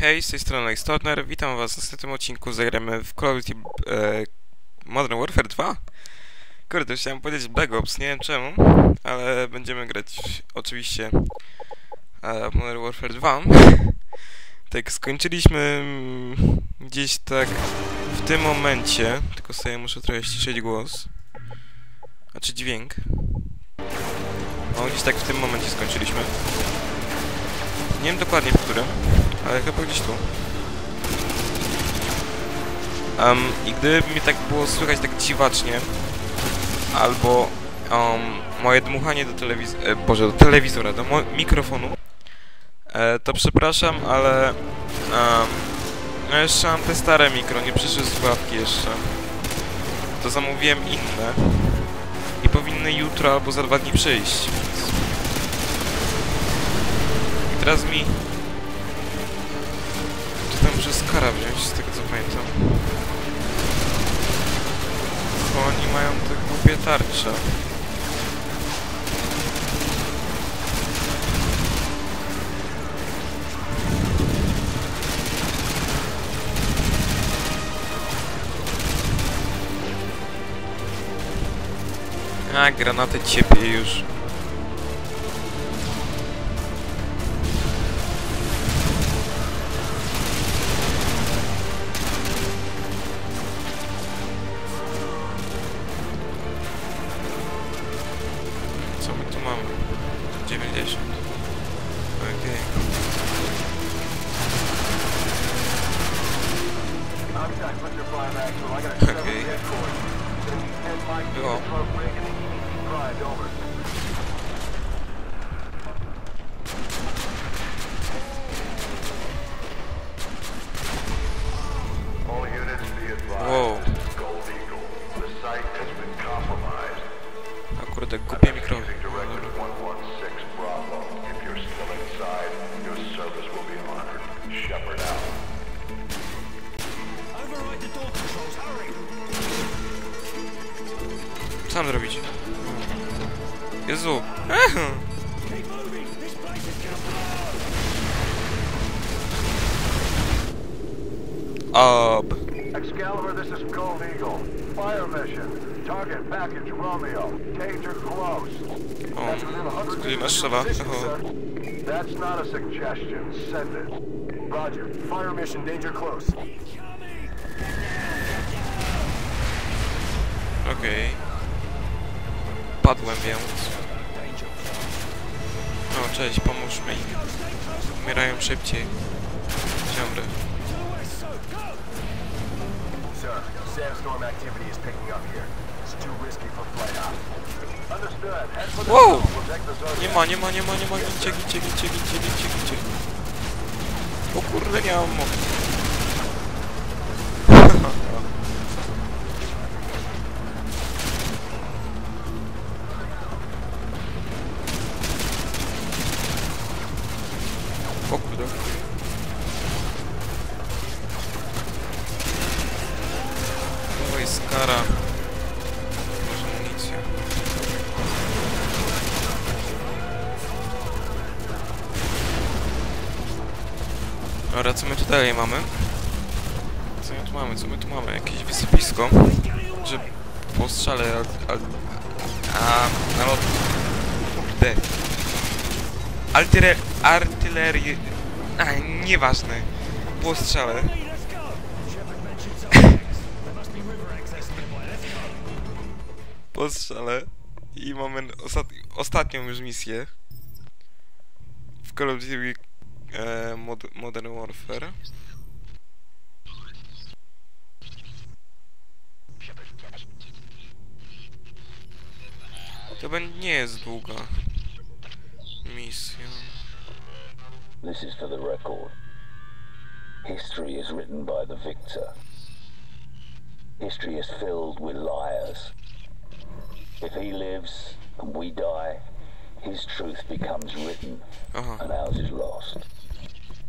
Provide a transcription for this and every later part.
Hej, z tej strony Stoner, witam was w następnym odcinku, zagramy w Call of Duty e, Modern Warfare 2. Kurde, chciałem powiedzieć Black Ops, nie wiem czemu, ale będziemy grać oczywiście e, Modern Warfare 2. tak, skończyliśmy mm, gdzieś tak w tym momencie, tylko sobie muszę trochę ściszyć głos, znaczy dźwięk. No, gdzieś tak w tym momencie skończyliśmy. Nie wiem dokładnie w którym, ale chyba gdzieś tu. Um, I gdyby mi tak było słychać tak dziwacznie, albo um, moje dmuchanie do telewizora, e, boże, do telewizora, do mikrofonu, e, to przepraszam, ale um, no jeszcze mam te stare mikro, nie przyszły słuchawki jeszcze. To zamówiłem inne i powinny jutro albo za dwa dni przyjść. I teraz mi Skara wziąć, z tego co pamiętam. Bo oni mają te głupie tarcze. A, granaty ciepie już. Mam zrobić? Jezu! Ob. Excalibur, this is Gold Eagle. Fire mission. Target package Romeo. Danger close. That's within 100 meters of position, That's not a suggestion. Send it. Roger. Fire mission. Danger close. Okej. Padłem więc. O, cześć, pomóż mi. Umierają szybciej. The Wow! Nie ma, nie ma, nie ma, nie ma, gincie, gincie, gincie, gincie, gincie, gincie. O kurde, nie mam mowy. Co my tu dalej mamy? Co my tu mamy? Co my tu mamy? Jakieś wysypisko, że po strzale al, al, a na lot... Kurde. Artyler... Artylerii... A, nieważne. Po strzale. po strzale. I mamy ostat ostatnią już misję. W Call of Duty e, mod Modern Warfare. To nie jest długa misja. This is for the record. History is written by the victor. History is filled with liars. If he lives and we die, his truth becomes written Aha, and ours is lost.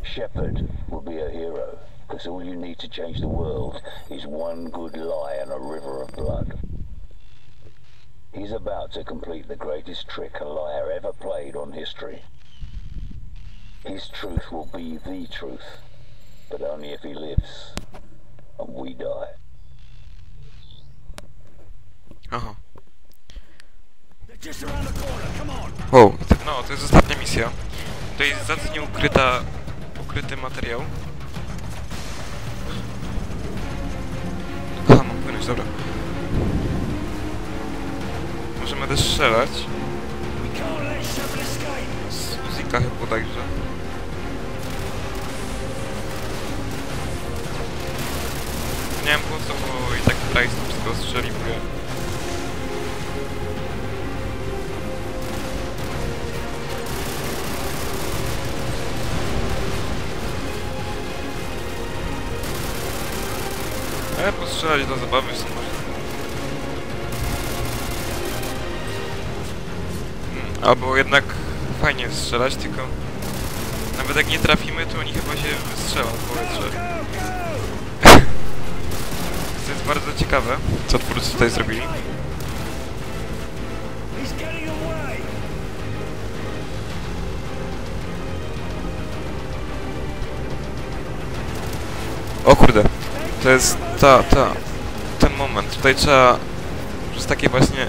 Shepard will be a hero because all you need to change the world is one good lie and a river of blood. He's about to complete the greatest trick a liar ever played on history. His truth will be the truth, but only if he lives. And we die. Aha. Wow, no to jest ostatnia misja. To jest zacnie ukryta, ukryty materiał. Aha, mam płynąć, dobra. Możemy też strzelać. Z Uzika chyba bodajże. Nie wiem po co, bo i tak to wszystko strzeliwuje. Ale postrzelać do zabawy w sumie. Mm, Albo jednak fajnie strzelać, tylko nawet jak nie trafimy, to oni chyba się wystrzelą w powietrze. To jest bardzo ciekawe, co twórcy tutaj zrobili. O kurde, to jest ta, ta, ten moment. Tutaj trzeba przez takie właśnie,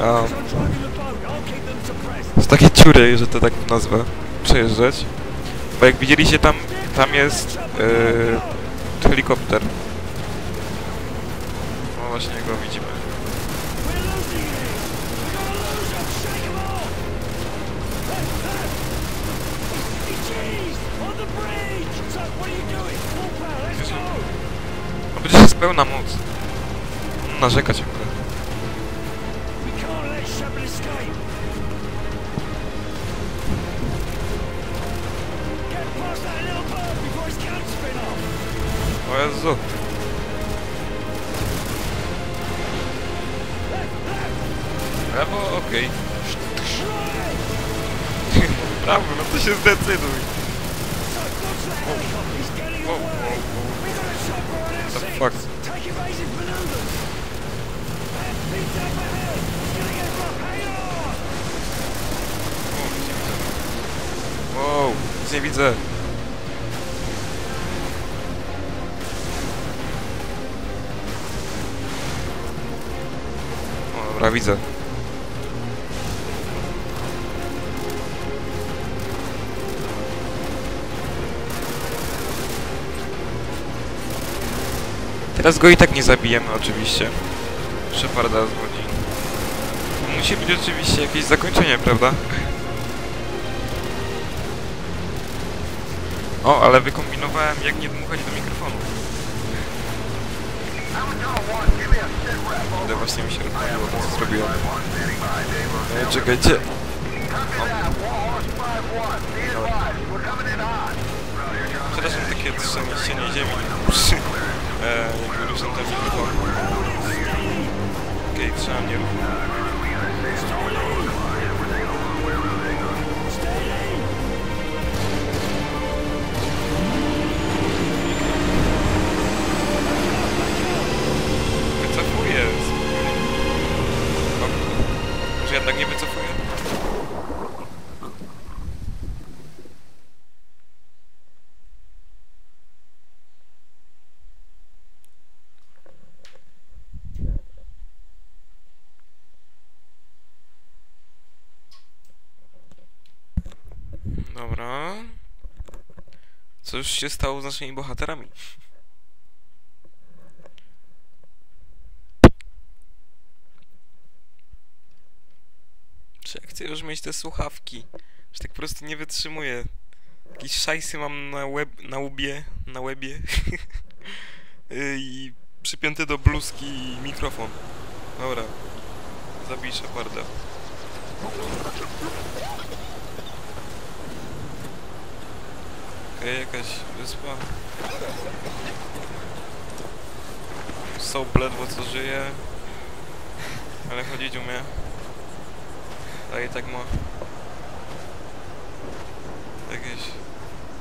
um, I'm driving the boat. I'll keep them suppressed. przez takie dziury, że to tak nazwę, przejeżdżać. Bo jak widzieliście tam, tam jest yy, helikopter. No właśnie go widzimy. Pełna moc. Narzeka ciągle. O Jezu. Prawo, okej. Right. Prawo, no to się zdecyduj. A chopper on our The fuck? Wow, nic nie widzę. Dobra, widzę. Teraz go i tak nie zabijemy oczywiście. Szeparda zwodzi. Musi być oczywiście jakieś zakończenie, prawda? O, ale wykombinowałem jak nie dmuchać do mikrofonu. Ale właśnie mi się rozpaliło to, co zrobiłem. E, czekajcie. Przepraszam, takie trzęsienie ziemi przy, e, jak ruszam ten mikrofon. Okej, okay, trzymam nieruchomo. Wycofuję. Co już się stało z naszymi bohaterami? Czy ja chcę już mieć te słuchawki? Że tak po prostu nie wytrzymuję. Jakieś szajsy mam na web, na łbie, na łebie. Y, I przypięty do bluzki mikrofon. Dobra. Zabij Sheparda. Okej, jakaś wyspa. Soap ledwo co żyje. Ale chodzić umie. A i tak ma jakieś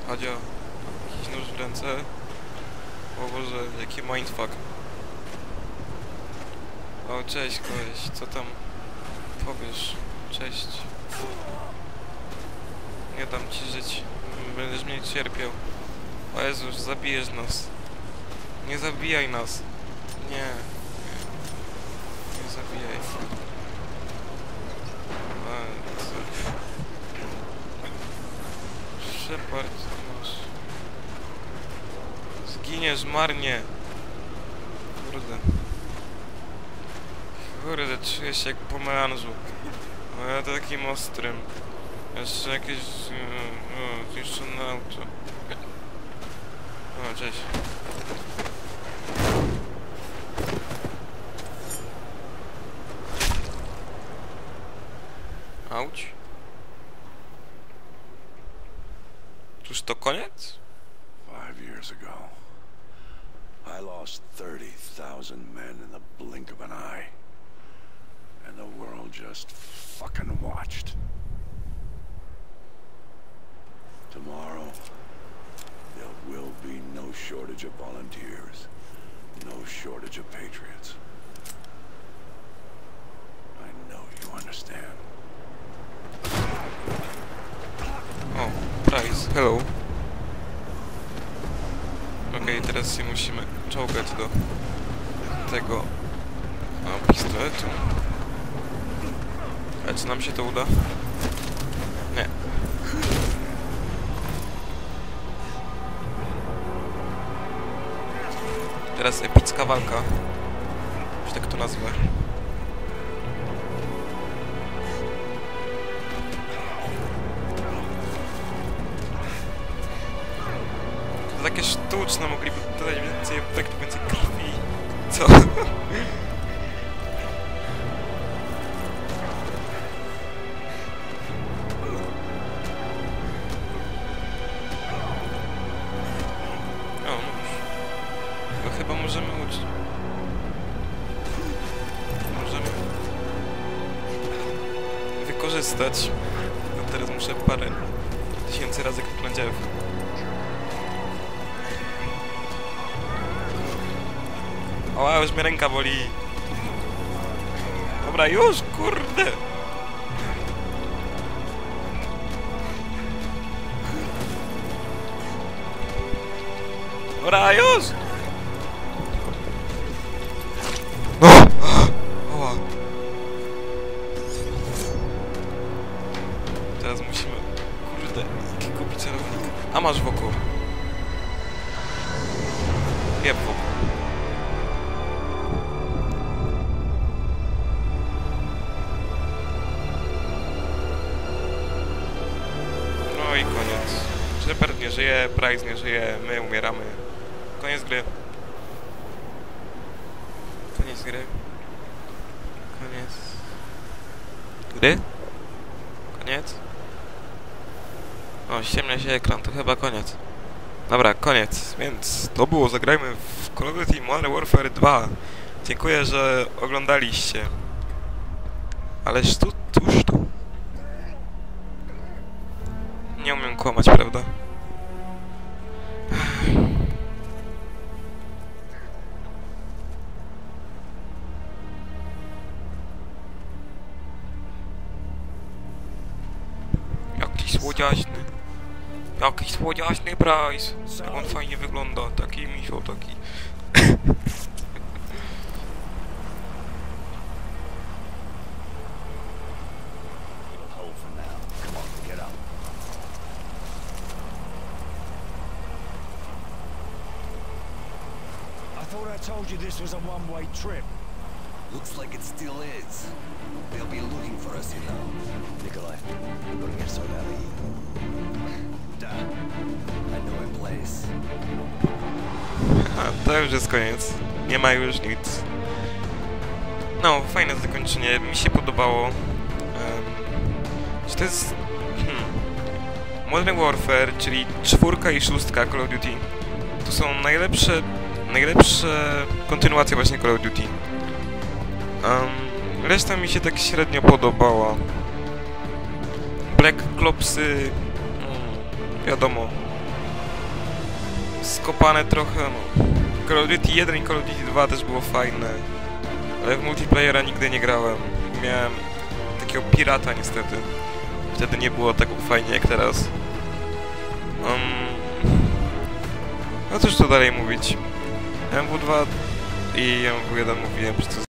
Hadzia, jakiś nóż w ręce. O Boże, jaki mindfuck. O, cześć koleś, co tam powiesz? Cześć. Nie dam ci żyć, będziesz mnie cierpiał. O Jezus, zabijesz nas. Nie zabijaj nas. Nie. Nie, nie zabijaj. Shepard, masz. Zginiesz marnie. Kurde. Kurde, czuję się jak po melanżu. A ja takim ostrym. Jakieś... O, zniszczone auto. O, cześć. Auć. Czyż to koniec? Five years ago, I lost 30,000 men in the blink of an eye. And the world just fucking watched. Tomorrow, there will be no shortage of volunteers, no shortage of patriots. I know you understand. Oh, o, Price, hello. Okej, teraz się musimy czołgać do tego o, pistoletu. A czy nam się to uda? Nie. Teraz epicka walka. Że tak to nazwę. To takie sztuczne, mogliby dodać więcej efektów, więcej krwi. Co? Oła, już mnie ręka boli. Dobra, już, kurde. Dobra, już. No. Teraz musimy... Kurde, jaki kupić celownik. A masz wokół. Jeb wokół. Żyje, Price nie żyje, my umieramy. Koniec gry. Koniec gry. Koniec. Gry? Koniec? O, ściemnia się ekran, to chyba koniec. Dobra, koniec. Więc to było, zagrajmy w Call of Duty Modern Warfare 2. Dziękuję, że oglądaliście. Ależ tu, tuż tu. Nie umiem kłamać, prawda? Jaki słodziaśny. Jaki słodziaśny Bryce. Jak on fajnie wygląda. Taki misio, taki. I told you this was a one-way trip. Looks like it still is. They'll be looking for us, you know. Nikolai, we're gonna get sorted out of here. Dad, I know a place. A, to już jest koniec. Nie ma już nic. No, fajne zakończenie. Mi się podobało. Um, czy to jest... Hmm, Modern Warfare, czyli czwórka i szóstka Call of Duty. To są najlepsze... Najlepsze kontynuacje właśnie Call of Duty. Um, reszta mi się tak średnio podobała. Black Clopsy... Mm, wiadomo. Skopane trochę, no. Call of Duty 1 i Call of Duty 2 też było fajne. Ale w multiplayera nigdy nie grałem. Miałem takiego pirata niestety. Wtedy nie było tak fajnie jak teraz. Um, No cóż tu dalej mówić. MW2 i MW1 mówiłem przez to